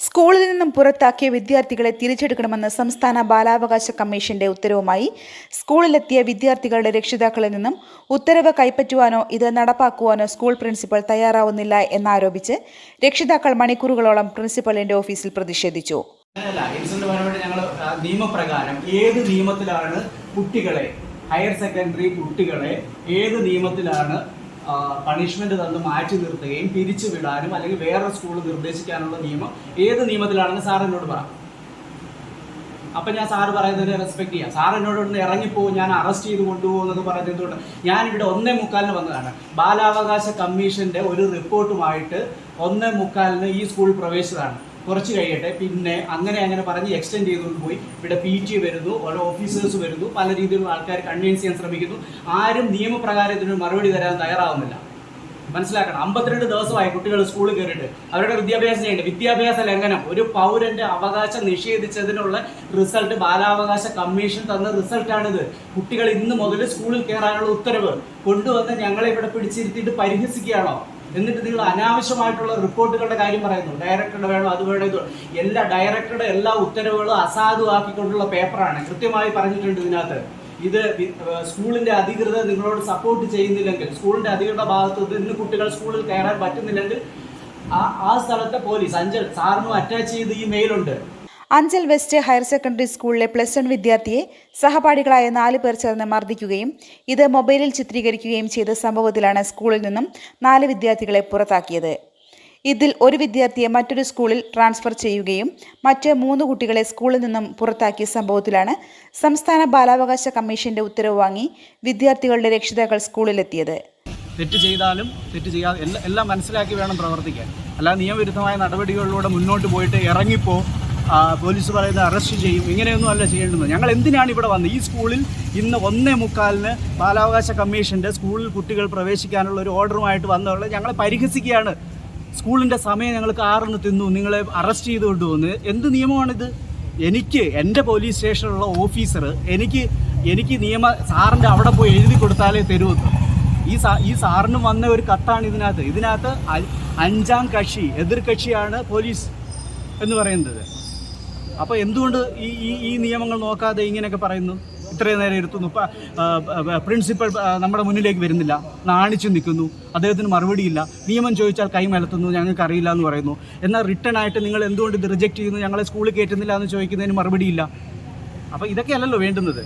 സ്കൂളിൽ നിന്നും പുറത്താക്കിയ വിദ്യാർത്ഥികളെ തിരിച്ചെടുക്കണമെന്ന് സംസ്ഥാന ബാലാവകാശ കമ്മീഷന്റെ ഉത്തരവുമായി സ്കൂളിലെത്തിയ വിദ്യാർത്ഥികളുടെ രക്ഷിതാക്കളിൽ നിന്നും ഉത്തരവ് കൈപ്പറ്റുവാനോ ഇത് നടപ്പാക്കുവാനോ സ്കൂൾ പ്രിൻസിപ്പൽ തയ്യാറാവുന്നില്ല എന്നാരോപിച്ച് രക്ഷിതാക്കൾ മണിക്കൂറുകളോളം പ്രിൻസിപ്പലിന്റെ ഓഫീസിൽ പ്രതിഷേധിച്ചു. നിയമപ്രകാരം ഏത് നിയമത്തിലാണ് കുട്ടികളെ ഹയർ സെക്കൻഡറി കുട്ടികളെ ഏത് നിയമത്തിലാണ് പണിഷ്മെന്റ് തന്ന് മാറ്റി നിർത്തുകയും പിരിച്ചു വിടാനും അല്ലെങ്കിൽ വേറെ സ്കൂൾ നിർദ്ദേശിക്കാനുള്ള നിയമം ഏത് നിയമത്തിലാണെന്ന് സാർ എന്നോട് പറ. അപ്പൊ ഞാൻ സാറ് പറയുന്നതിനെ റെസ്പെക്ട് ചെയ്യാം. സാർ എന്നോട് ഒന്ന് ഇറങ്ങിപ്പോകും ഞാൻ അറസ്റ്റ് ചെയ്ത് കൊണ്ടുപോകുന്നത് പറയുന്നതുകൊണ്ട് ഞാൻ ഇവിടെ ഒന്നേ മുക്കാലിന് വന്നതാണ്. ബാലാവകാശ കമ്മീഷന്റെ ഒരു റിപ്പോർട്ടുമായിട്ട് ഒന്നേ മുക്കാലിന് ഈ സ്കൂൾ പ്രവേശിച്ചതാണ്. കുറച്ച് കഴിയട്ടെ. പിന്നെ അങ്ങനെ അങ്ങനെ പറഞ്ഞ് എക്സ്റ്റെൻഡ് ചെയ്തുകൊണ്ട് പോയി. ഇവിടെ പി ടി വരുന്നു ഓരോ ഓഫീസേഴ്സ് വരുന്നു പല രീതിയിലുള്ള ആൾക്കാർ കൺവിൻസ് ചെയ്യാൻ ശ്രമിക്കുന്നു. ആരും നിയമപ്രകാരം ഇതിന് മറുപടി തരാൻ തയ്യാറാവുന്നില്ല. മനസ്സിലാക്കണം. അമ്പത്തിരണ്ട് ദിവസമായി കുട്ടികൾ സ്കൂളിൽ കയറിയിട്ട്. അവരുടെ വിദ്യാഭ്യാസം ചെയ്യേണ്ടത് വിദ്യാഭ്യാസ ലംഘനം. ഒരു പൗരന്റെ അവകാശം നിഷേധിച്ചതിനുള്ള റിസൾട്ട് ബാലാവകാശ കമ്മീഷൻ തന്ന റിസൾട്ടാണിത് കുട്ടികൾ ഇന്ന് മുതൽ സ്കൂളിൽ കയറാനുള്ള ഉത്തരവ്. കൊണ്ടുവന്ന് ഞങ്ങളെ ഇവിടെ പിടിച്ചിരുത്തിയിട്ട് പരിഹസിക്കുകയാണോ? എന്നിട്ട് നിങ്ങൾ അനാവശ്യമായിട്ടുള്ള റിപ്പോർട്ടുകളുടെ കാര്യം പറയുന്നു. ഡയറക്ടറുടെ വേണം അത് വേണം ഇത് എല്ലാ ഡയറക്ടറുടെ എല്ലാ ഉത്തരവുകളും അസാധുവാക്കിക്കൊണ്ടുള്ള പേപ്പറാണ്. കൃത്യമായി പറഞ്ഞിട്ടുണ്ട് ഇതിനകത്ത്. ഇത് സ്കൂളിന്റെ അധികൃതർ നിങ്ങളോട് സപ്പോർട്ട് ചെയ്യുന്നില്ലെങ്കിൽ സ്കൂളിന്റെ അധികൃത ഭാഗത്ത് നിന്ന് കുട്ടികൾ സ്കൂളിൽ കയറാൻ പറ്റുന്നില്ലെങ്കിൽ ആ ആ സ്ഥലത്തെ പോലീസ് അഞ്ചൽ സാറിനും അറ്റാച്ച് ചെയ്ത് ഈ മെയിലുണ്ട് അഞ്ചൽ വെസ്റ്റ് ഹയർ സെക്കൻഡറി സ്കൂളിലെ പ്ലസ് വൺ വിദ്യാർത്ഥിയെ സഹപാഠികളായ നാല് പേർ ചേർന്ന് മർദ്ദിക്കുകയും ഇത് മൊബൈലിൽ ചിത്രീകരിക്കുകയും ചെയ്ത സംഭവത്തിലാണ് സ്കൂളിൽ നിന്നും നാല് വിദ്യാർത്ഥികളെ പുറത്താക്കിയത്. ഇതിൽ ഒരു വിദ്യാർത്ഥിയെ മറ്റൊരു സ്കൂളിൽ ട്രാൻസ്ഫർ ചെയ്യുകയും മറ്റ് മൂന്ന് കുട്ടികളെ സ്കൂളിൽ നിന്നും പുറത്താക്കിയ സംഭവത്തിലാണ് സംസ്ഥാന ബാലാവകാശ കമ്മീഷന്റെ ഉത്തരവ് വാങ്ങി വിദ്യാർത്ഥികളുടെ രക്ഷിതാക്കൾ സ്കൂളിലെത്തിയത്. തെറ്റ് ചെയ്താലും തെറ്റ് ചെയ്യാതെ എല്ലാം മനസ്സിലാക്കി വേണം പ്രവർത്തിക്കാൻ. അല്ലാതെ നിയമവിരുദ്ധമായ നടപടികളിലൂടെ മുന്നോട്ട് പോയിട്ട് ഇറങ്ങിപ്പോ പോലീസ് പറയുന്നത് അറസ്റ്റ് ചെയ്യും. ഇങ്ങനെയൊന്നും അല്ല ചെയ്യേണ്ടത്. ഞങ്ങൾ എന്തിനാണ് ഇവിടെ വന്നത്? ഈ സ്കൂളിൽ ഇന്ന് ഒന്നേ മുക്കാലിന് ബാലാവകാശ കമ്മീഷന്റെ സ്കൂളിൽ കുട്ടികൾ പ്രവേശിക്കാനുള്ള ഒരു ഓർഡറുമായിട്ട് വന്നുള്ളത് ഞങ്ങളെ പരിഹസിക്കുകയാണ്. സ്കൂളിന്റെ സമയം ഞങ്ങൾക്ക് ആറിന് തിന്നു. നിങ്ങളെ അറസ്റ്റ് ചെയ്ത് കൊണ്ടുപോകുന്നത് എന്ത് നിയമമാണിത്? എനിക്ക് എന്റെ പോലീസ് സ്റ്റേഷനിലുള്ള ഓഫീസർ എനിക്ക് എനിക്ക് നിയമ സാറിന്റെ അവിടെ പോയി എഴുതി കൊടുത്താലേ തരുമെന്ന് ഈ സാ ഈ സാറിന് വന്ന ഒരു കത്താണ് ഇതിനകത്ത്. ഇതിനകത്ത് അഞ്ചാം കക്ഷി എതിർ കക്ഷിയാണ് പോലീസ് എന്ന് പറയുന്നത്. അപ്പോൾ എന്തുകൊണ്ട് ഈ ഈ നിയമങ്ങൾ നോക്കാതെ ഇങ്ങനെയൊക്കെ പറയുന്നു? ഇത്രയും നേരം ഇരുത്തുന്നു. പ്രിൻസിപ്പൽ നമ്മുടെ മുന്നിലേക്ക് വരുന്നില്ല. നാണിച്ചു നിൽക്കുന്നു. അദ്ദേഹത്തിന് മറുപടിയില്ല. നിയമം ചോദിച്ചാൽ കൈമലത്തുന്നു ഞങ്ങൾക്ക് അറിയില്ല എന്ന് പറയുന്നു. എന്നാൽ റിട്ടേൺ ആയിട്ട് നിങ്ങൾ എന്തുകൊണ്ട് ഇത് റിജക്റ്റ് ചെയ്യുന്നു? ഞങ്ങളെ സ്കൂളിൽ കയറ്റുന്നില്ല എന്ന് ചോദിക്കുന്നതിന് മറുപടിയില്ല. അപ്പോൾ ഇതൊക്കെയല്ലല്ലോ വേണ്ടുന്നത്.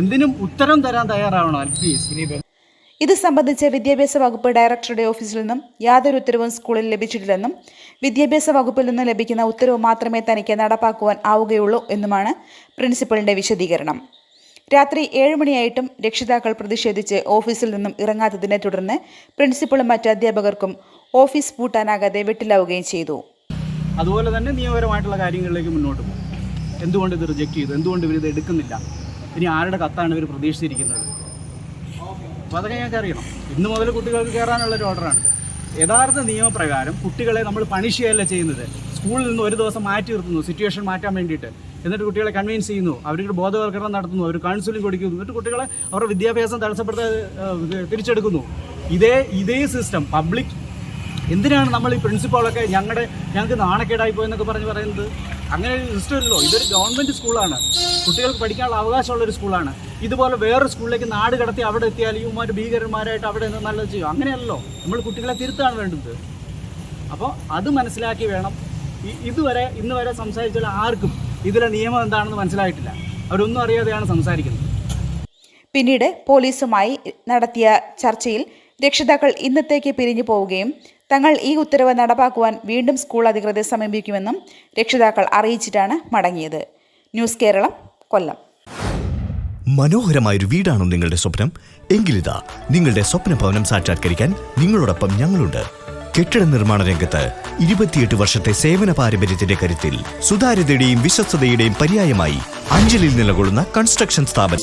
എന്തിനും ഉത്തരം തരാൻ തയ്യാറാവണം അൽഫീസ്. ഇനി ഇത് സംബന്ധിച്ച് വിദ്യാഭ്യാസ വകുപ്പ് ഡയറക്ടറുടെ ഓഫീസിൽ നിന്നും യാതൊരു ഉത്തരവും സ്കൂളിൽ ലഭിച്ചിട്ടില്ലെന്നും വിദ്യാഭ്യാസ വകുപ്പിൽ നിന്ന് ലഭിക്കുന്ന ഉത്തരവ് മാത്രമേ തനിക്ക് നടപ്പാക്കുവാൻ ആവുകയുള്ളൂ എന്നുമാണ് പ്രിൻസിപ്പലിന്റെ വിശദീകരണം. രാത്രി ഏഴ് മണിയായിട്ടും രക്ഷിതാക്കൾ പ്രതിഷേധിച്ച് ഓഫീസിൽ നിന്നും ഇറങ്ങാത്തതിനെ തുടർന്ന് പ്രിൻസിപ്പളും മറ്റ് അധ്യാപകർക്കും ഓഫീസ് പൂട്ടാനാകാതെ വെട്ടിലാവുകയും ചെയ്തു. അതുപോലെ തന്നെ നിയമപരമായിട്ടുള്ള കാര്യങ്ങളിലേക്ക് മുന്നോട്ട് പോകും. എന്തുകൊണ്ട് ഇത് റിജക്ട് ചെയ്തു? എന്തുകൊണ്ട് ഇവരിത് എടുക്കുന്നില്ല? ഇനി ആരുടെ കത്താണ് ഇവർ പ്രതീക്ഷിച്ചിരിക്കുന്നത്? അപ്പോൾ അതൊക്കെ ഞങ്ങൾക്ക് അറിയണം. ഇന്ന് മുതൽ കുട്ടികൾക്ക് കയറാനുള്ള ഒരു ഓർഡറാണിത് യഥാർത്ഥ നിയമപ്രകാരം കുട്ടികളെ നമ്മൾ പണിഷ് ചെയ്യല്ല ചെയ്യുന്നത്? സ്കൂളിൽ നിന്ന് ഒരു ദിവസം മാറ്റി നിർത്തുന്നു സിറ്റുവേഷൻ മാറ്റാൻ വേണ്ടിയിട്ട്. എന്നിട്ട് കുട്ടികളെ കൺവിൻസ് ചെയ്യുന്നു അവർക്ക് ബോധവൽക്കരണം നടത്തുന്നു അവർ കൗൺസിലിംഗ് കൊടുക്കുന്നു. എന്നിട്ട് കുട്ടികളെ അവരുടെ വിദ്യാഭ്യാസം തടസ്സപ്പെടുത്താതെ ഏഹ്, തിരിച്ചെടുക്കുന്നു. ഇതേ ഇതേ സിസ്റ്റം പബ്ലിക് എന്തിനാണ് നമ്മൾ ഈ പ്രിൻസിപ്പാളൊക്കെ ഞങ്ങളുടെ ഞങ്ങൾക്ക് നാണക്കേടായി പോയെന്നൊക്കെ പറഞ്ഞ് പറയുന്നത്? അങ്ങനെ ഒരു ഇല്ലല്ലോ ഇതൊരു ഗവൺമെന്റ് സ്കൂളാണ് കുട്ടികൾക്ക് പഠിക്കാനുള്ള അവകാശമുള്ള ഒരു സ്കൂളാണ് ഇതുപോലെ വേറൊരു സ്കൂളിലേക്ക് നാട് കടത്തി അവിടെ എത്തിയാൽ ഇവന്മാർ ഭീകരന്മാരായിട്ട് അവിടെ നിന്ന് നല്ലത് ചെയ്യും. അങ്ങനെയല്ലോ നമ്മൾ കുട്ടികളെ തിരുത്താണ് വേണ്ടത്. അപ്പോൾ അത് മനസ്സിലാക്കി വേണം. ഇതുവരെ ഇന്ന് വരെ സംസാരിച്ചാൽ ആർക്കും ഇതിലെ നിയമം എന്താണെന്ന് മനസ്സിലായിട്ടില്ല. അവരൊന്നും അറിയാതെയാണ് സംസാരിക്കുന്നത്. പിന്നീട് പോലീസുമായി നടത്തിയ ചർച്ചയിൽ രക്ഷിതാക്കൾ ഇന്നത്തേക്ക് പിരിഞ്ഞു പോവുകയും തങ്ങൾ ഈ ഉത്തരവ് നടപ്പാക്കുവാൻ വീണ്ടും സ്കൂൾ അധികൃതരെ സമീപിക്കുമെന്നും രക്ഷിതാക്കൾ അറിയിച്ചിട്ടാണ് മടങ്ങിയത്. ന്യൂസ് കേരളം കൊല്ലം. മനോഹരമായൊരു വീടാണോ നിങ്ങളുടെ സ്വപ്നം? എങ്കിലിതാ നിങ്ങളുടെ സ്വപ്ന ഭവനം സാക്ഷാത്കരിക്കാൻ നിങ്ങളോടൊപ്പം ഞങ്ങളുണ്ട്. കെട്ടിട നിർമ്മാണ രംഗത്ത് ഇരുപത്തിയെട്ട് വർഷത്തെ സേവന പാരമ്പര്യത്തിന്റെ കരുത്തിൽ സുതാര്യതയുടെയും വിശ്വസ്തതയുടെയും പര്യായമായി അഞ്ചലിൽ നിലകൊള്ളുന്ന കൺസ്ട്രക്ഷൻ സ്ഥാപനം.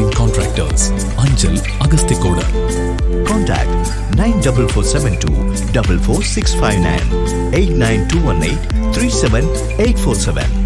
Building Contractors, Anjal Agastikoda. Contact 94472 44659 89218 37847.